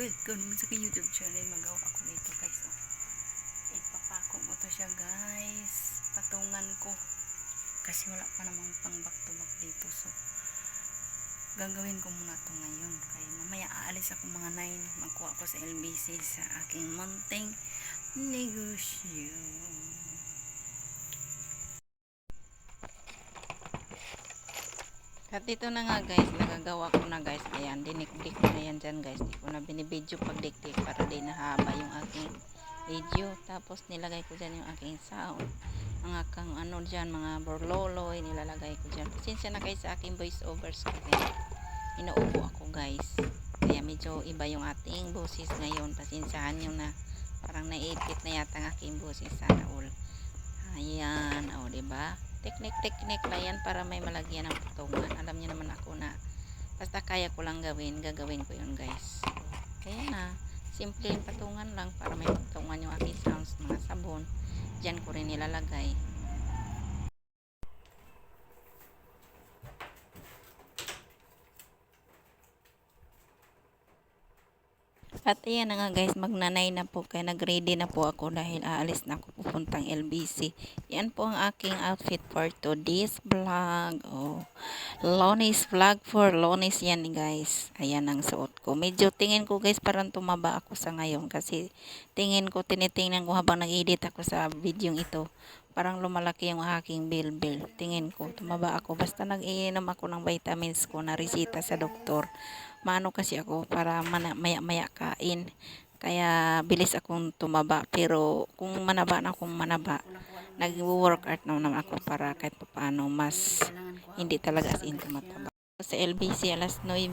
welcome sa aking YouTube channel. Magawa ako nito guys. Oh. Ipapako ko to siya guys. Patungan ko. Kasi wala pa namang pang back to back dito. So, gagawin ko muna to ngayon. Kaya mamaya aalis ako mga 9. Magkuha ko sa LBC sa aking munting negosyo. At ito na nga guys, nagagawa ko na guys. Ayan, dinikdik ko na yan dyan guys. Di ko na binibidyo pag dikdik para di nahaba yung aking video. Tapos nilagay ko dyan yung aking sound. Mga kang ano dyan, mga borloloy, nilalagay ko dyan. Pasensya na guys sa aking voice overs kasi inuubo ako guys. Kaya medyo iba yung ating boses ngayon. Pasensyahan nyo na parang naiipit na yata ang aking boses sana all. Ayan, o, oh, diba? Teknik-teknik lang yan para may malagyan ng patungan. Alam niyo naman ako na basta kaya ko lang gawin, gagawin ko yun guys. Kaya na, simple patungan lang para may patungan yung aking sounds, mga sabon. Diyan ko rin nilalagay. At ayan na nga guys, magnanay na po kaya nag-ready na po ako dahil aalis na ako pupuntang LBC. Yan po ang aking outfit for today's vlog. Oh, Lonis vlog for Lonis yan guys. Ayan ang suot ko. Medyo tingin ko guys parang tumaba ako sa ngayon kasi tingin ko tinitingnan ko habang nag-edit ako sa video ito. Parang lumalaki yung aking bilbil. Tingin ko tumaba ako. Basta nag-iinom ako ng vitamins ko na resita sa doktor maano kasi ako para mana, maya maya kain. Kaya bilis akong tumaba pero kung manaba na akong manaba nag-workout na naman ako para kahit paano mas hindi talaga as in tumataba. Sa LBC alas 9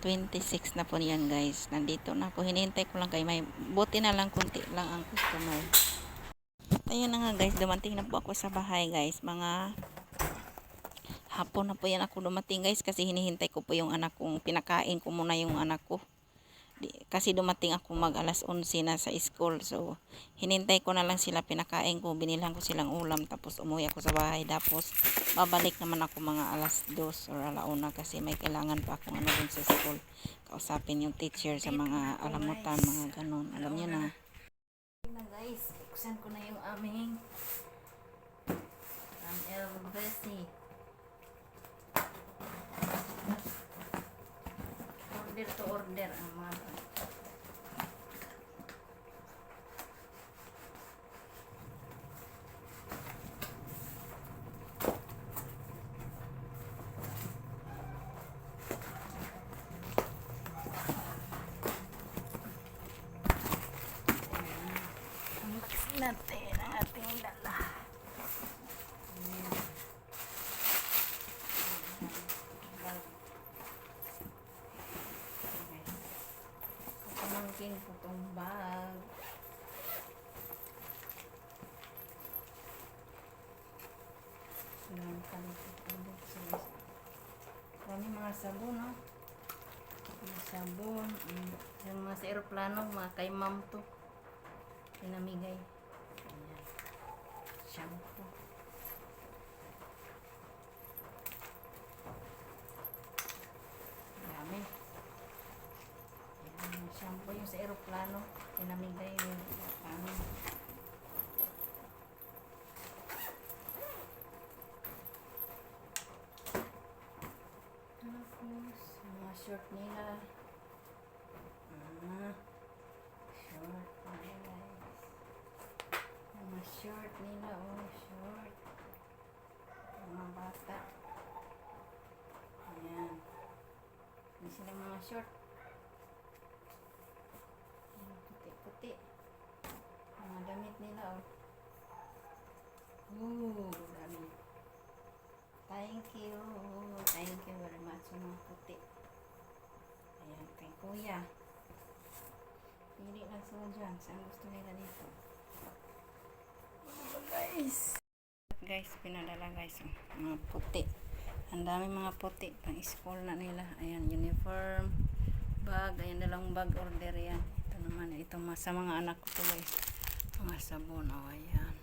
26 na po niyan guys. Nandito na ako hinihintay ko lang kay may buti na lang kunti lang ang customer. Ayun na nga guys. Dumating na po ako sa bahay guys. Mga hapon na po yan ako dumating guys kasi hinihintay ko po yung anak kong pinakain ko muna yung anak ko. Kasi dumating ako mag alas 11 na sa school so hinintay ko na lang sila pinakain ko binilhan ko silang ulam tapos umuwi ako sa bahay. Tapos babalik naman ako mga alas 2 or alauna kasi may kailangan pa akong ano dun sa school. Kausapin yung teacher sa mga alamutan mga ganun. Alam niyo na. Guys buksan ko na yung aming ang LBC order to order ang mga Unboxing natin ang ating dala. Ayan. Pamangkin ko tong bag. Ayan, kalito ko Kami mga sabon, no? Mga sabon. Mm. Yung mga sa aeroplano, mga kay ma'am to. Pinamigay. Ayan. Shampoo. Dami. Ayan, shampoo yung sa aeroplano. Pinamigay yung aeroplano. Tapos, mga short nila. Ah, short nila. Mga short nila, oh, short. Mga bata. Ayan. Hindi sila mga short. Puti-puti. Mga damit nila, oh. Ooh, dami. Thank you. Thank you very much mga puti. Ayan, kay kuya. Pili lang sila dyan. Saan gusto nila dito? Ano guys? Guys, pinadala guys. Oh. Mga puti. Ang dami mga puti. Pang school na nila. Ayan, uniform. Bag. Ayan, dalawang bag order yan. Ito naman. Ito sa mga anak ko to guys. Mga sabon. O, oh, ayan.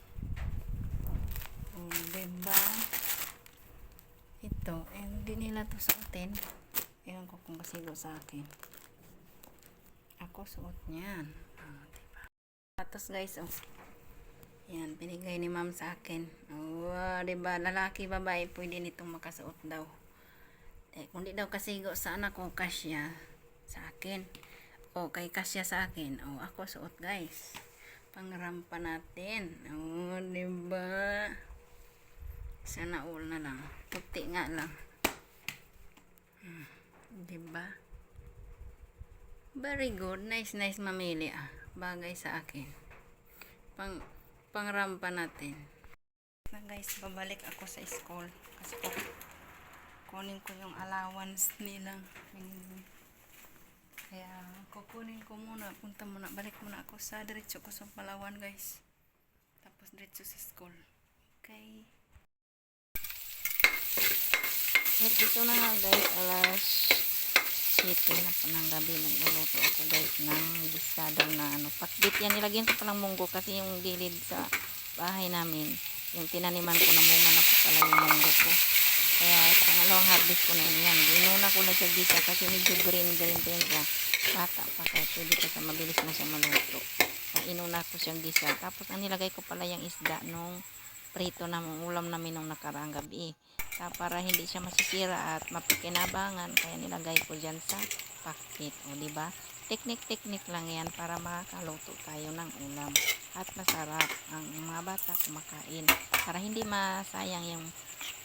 Oh, diba? Ito. Eh, hindi nila to suotin. Ewan ko kung kasigo sa akin. ako suot niyan. Oh, diba? Guys, oh. Yan, binigay ni ma'am sa akin. Oh, diba? Lalaki, babae, pwede nitong makasuot daw. Eh, kung di daw kasigo sa anak ko, kasya sa akin. O, kay kasya sa akin. O, ako suot guys. Pangrampa natin. O, diba? Sana all na lang. Puti nga lang. Hmm, diba? Very good. Nice, nice mamili ah. Bagay sa akin. Pang, pangrampa natin. Na guys, babalik ako sa school. Kasi ko, kunin ko yung allowance binili. Kaya, kukunin ko muna. Punta muna. Balik muna ako sa diretso ko sa Palawan guys. Tapos diretso sa school. Okay. At ito na nga guys, alas 7 na po ng gabi. Nagluluto ako guys ng bisada na ano. Pakbit yan, nilagyan ko palang munggo kasi yung gilid sa bahay namin. Yung tinaniman ko na munga na po pala yung munggo ko. Kaya pangalawang harvest ko na yun yan. Inuna ko na siya gisa kasi medyo green green pa yun siya. Bata pa kaya pwede pa siya mabilis na siya maluto. Inuna ko siyang gisa. Tapos ang nilagay ko pala yung isda nung prito na ulam namin nung nakaraang gabi. Para hindi siya masisira at mapikinabangan, kaya nilagay ko dyan sa packet. O, ba? Teknik-teknik lang yan para makakaluto tayo ng ulam. At masarap ang mga bata kumakain. Para hindi masayang yung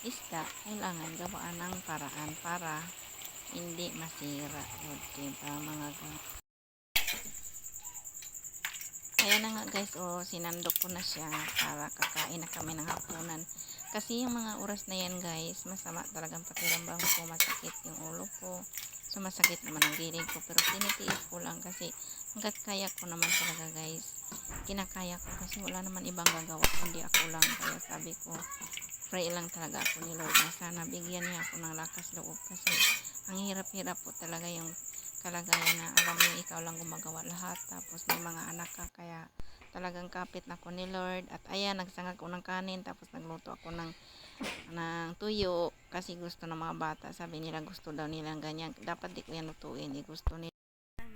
isda, kailangan gawaan ng paraan para hindi masira. O, diba mga ga- Kaya na nga guys, oh, sinandok ko na siya para kakain na kami ng hapunan. Kasi yung mga oras na yan guys, masama talagang pakiramdam ko, masakit yung ulo ko. So masakit naman ang gilid ko, pero tinitiis ko lang kasi hanggat kaya ko naman talaga guys. Kinakaya ko kasi wala naman ibang gagawa kundi ako lang. Kaya sabi ko, pray lang talaga ako ni Lord na sana bigyan niya ako ng lakas loob kasi ang hirap-hirap po talaga yung kalagayan na alam mo ikaw lang gumagawa lahat tapos may mga anak ka kaya talagang kapit na ako ni Lord. At ayan nagsangag ko ng kanin tapos nagluto ako ng ng tuyo kasi gusto ng mga bata. Sabi nila gusto daw nilang ganyan. Dapat di ko yan lutuin eh, gusto nila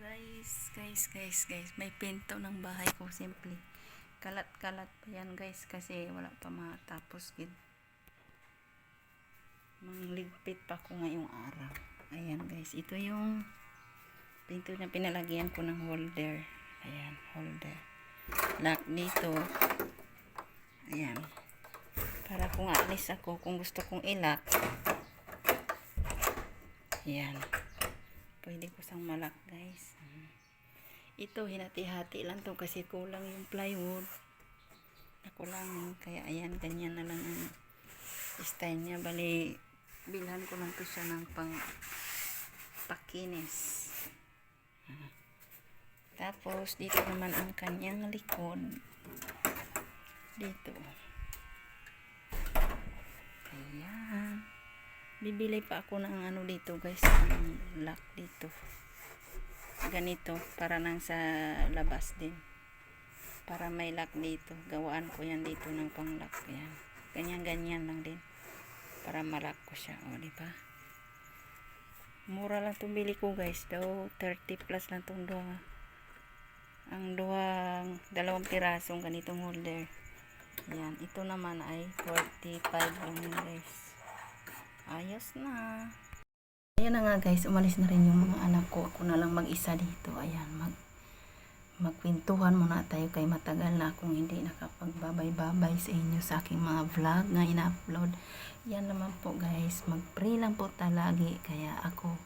guys guys guys guys. May pinto ng bahay ko simple. Kalat kalat pa yan guys kasi wala pa matapos gid. Mangligpit pa ko ngayong araw. Ayan guys. Ito yung pinto na pinalagyan ko ng holder. Ayan holder lock dito. Ayan. Para kung aalis ako kung gusto kong ilock. Ayan. Pwede ko sang malak guys. Ito hinati-hati lang to kasi kulang yung plywood. Nakulangan kaya ayan ganyan na lang ang style niya. Bali bilhan ko lang to siya ng pang pakinis tapos, dito naman ang kanyang likod. Dito. Ayan. Bibili pa ako ng ano dito guys. Ang lock dito. Ganito. Para nang sa labas din. Para may lock dito. Gawaan ko yan dito ng pang lock. Ayan. Ganyan-ganyan lang din. Para malak ko siya. O, di ba? Mura lang itong ko guys. Daw 30 plus lang itong doha ang duwang dalawang pirasong ganitong holder. Yan ito naman ay 45 lang ayos na. Ayan na nga guys. Umalis na rin yung mga anak ko. Ako na lang mag isa dito. Ayan mag magpintuhan muna tayo kay matagal na akong hindi nakapagbabay-babay sa inyo sa aking mga vlog na ina-upload. Yan naman po guys. Mag pray lang po talagi kaya ako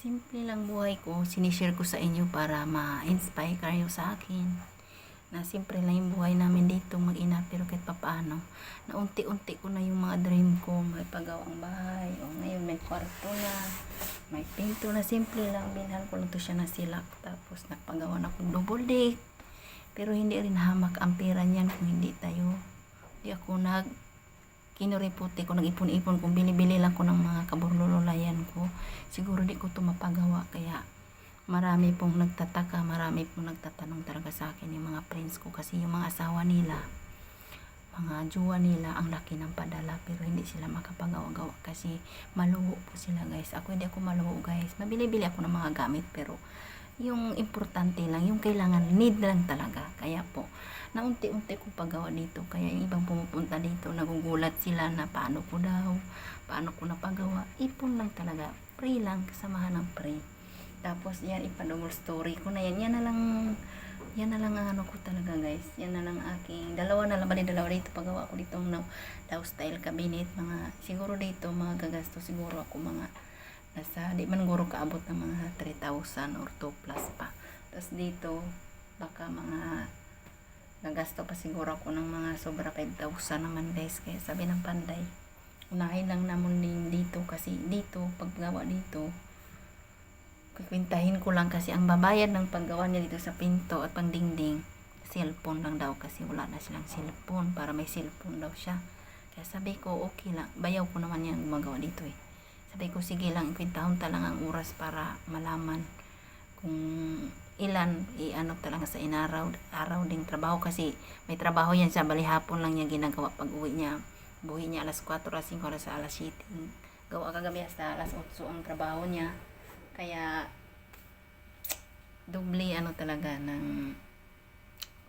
simple lang buhay ko, sinishare ko sa inyo para ma-inspire kayo sa akin. Na simple lang yung buhay namin dito mag-ina pero kahit papaano, na unti-unti ko na yung mga dream ko, may pagawang bahay, o ngayon may kwarto na, may pinto na. Simple lang, binhal ko lang to siya na silak, tapos nagpagawa na akong double deck, pero hindi rin hamak ang pera niyan kung hindi tayo, hindi ako nag kinuriputi ko, nag-ipon-ipon kung bili-bili lang ko ng mga kaburlululayan ko. Siguro di ko to mapagawa kaya marami pong nagtataka, marami pong nagtatanong talaga sa akin yung mga friends ko kasi yung mga asawa nila, mga jowa nila ang laki ng padala pero hindi sila makapagawa-gawa kasi maluho po sila guys. Ako hindi ako maluho guys. Mabili-bili ako ng mga gamit pero yung importante lang, yung kailangan, need lang talaga. Kaya po, naunti-unti ko paggawa dito. Kaya yung ibang pumupunta dito, nagugulat sila na paano ko daw, paano ko napagawa. Ipon lang talaga. Free lang, kasamahan ng free. Tapos yan, ipadumol story ko na yan. Yan na lang, yan na lang ang ano ko talaga guys. Yan na lang aking, dalawa na lang, bali dalawa dito paggawa ko dito ng daw style cabinet. Mga, siguro dito, mga gagasto siguro ako mga nasa, di man guro kaabot ng mga 3,000 or 2 plus pa. Tapos dito, baka mga nagasto pa siguro ako ng mga sobra 5,000 naman guys. Kaya sabi ng panday, unahin lang naman din dito kasi dito, paggawa dito, kukwintahin ko lang kasi ang babayad ng paggawa niya dito sa pinto at pangdingding, cellphone lang daw kasi wala na silang cellphone para may cellphone daw siya. Kaya sabi ko, okay lang, bayaw ko naman yan gumagawa dito eh. Sabi ko, sige lang, kwintahon ta lang ang oras para malaman kung ilan, i-ano talaga sa inaraw, araw ding trabaho kasi may trabaho yan sa bali hapon lang niya ginagawa pag uwi niya. Buhi niya alas 4, alas 5, alas alas 7. Gawa kagabi hasta alas 8 ang trabaho niya. Kaya, doble ano talaga ng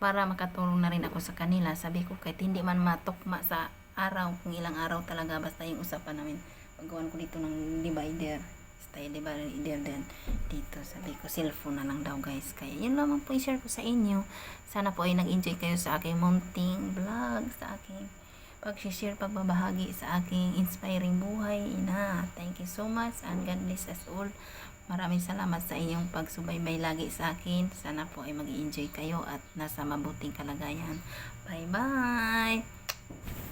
para makatulong na rin ako sa kanila. Sabi ko kahit hindi man matukma sa araw, kung ilang araw talaga, basta yung usapan namin. Paggawan ko dito ng divider. Style divider din dito. Sabi ko, cellphone na lang daw guys. Kaya yun lamang po i-share ko sa inyo. Sana po ay nag-enjoy kayo sa aking mounting vlog, sa aking pag-share, pagbabahagi sa aking inspiring buhay. Ina, thank you so much and God bless us all. Maraming salamat sa inyong pagsubaybay lagi sa akin. Sana po ay mag enjoy kayo at nasa mabuting kalagayan. Bye-bye!